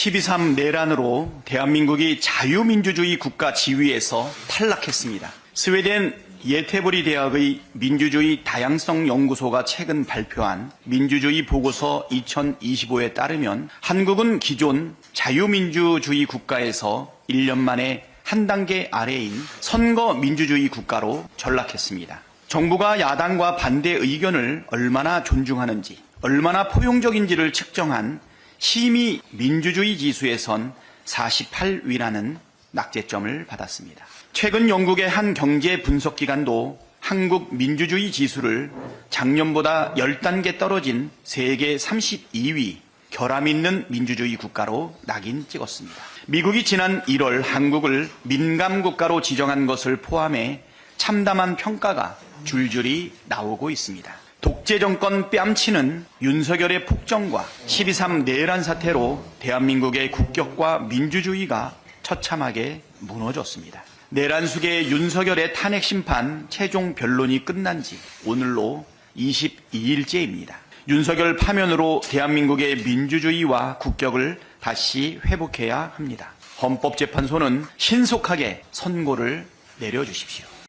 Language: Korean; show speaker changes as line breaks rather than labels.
12.3 내란으로 대한민국이 자유민주주의 국가 지위에서 탈락했습니다. 스웨덴 예테보리 대학의 민주주의 다양성 연구소가 최근 발표한 민주주의 보고서 2025에 따르면 한국은 기존 자유민주주의 국가에서 1년 만에 한 단계 아래인 선거 민주주의 국가로 전락했습니다. 정부가 야당과 반대 의견을 얼마나 존중하는지, 얼마나 포용적인지를 측정한 심의 민주주의 지수에선 48위라는 낙제점을 받았습니다. 최근 영국의 한 경제 분석 기관도 한국 민주주의 지수를 작년보다 10단계 떨어진 세계 32위 결함 있는 민주주의 국가로 낙인 찍었습니다. 미국이 지난 1월 한국을 민감 국가로 지정한 것을 포함해 참담한 평가가 줄줄이 나오고 있습니다. 독재 정권 뺨치는 윤석열의 폭정과 12.3 내란 사태로 대한민국의 국격과 민주주의가 처참하게 무너졌습니다. 내란 수계 윤석열의 탄핵 심판 최종 변론이 끝난 지 오늘로 22일째입니다. 윤석열 파면으로 대한민국의 민주주의와 국격을 다시 회복해야 합니다. 헌법재판소는 신속하게 선고를 내려주십시오.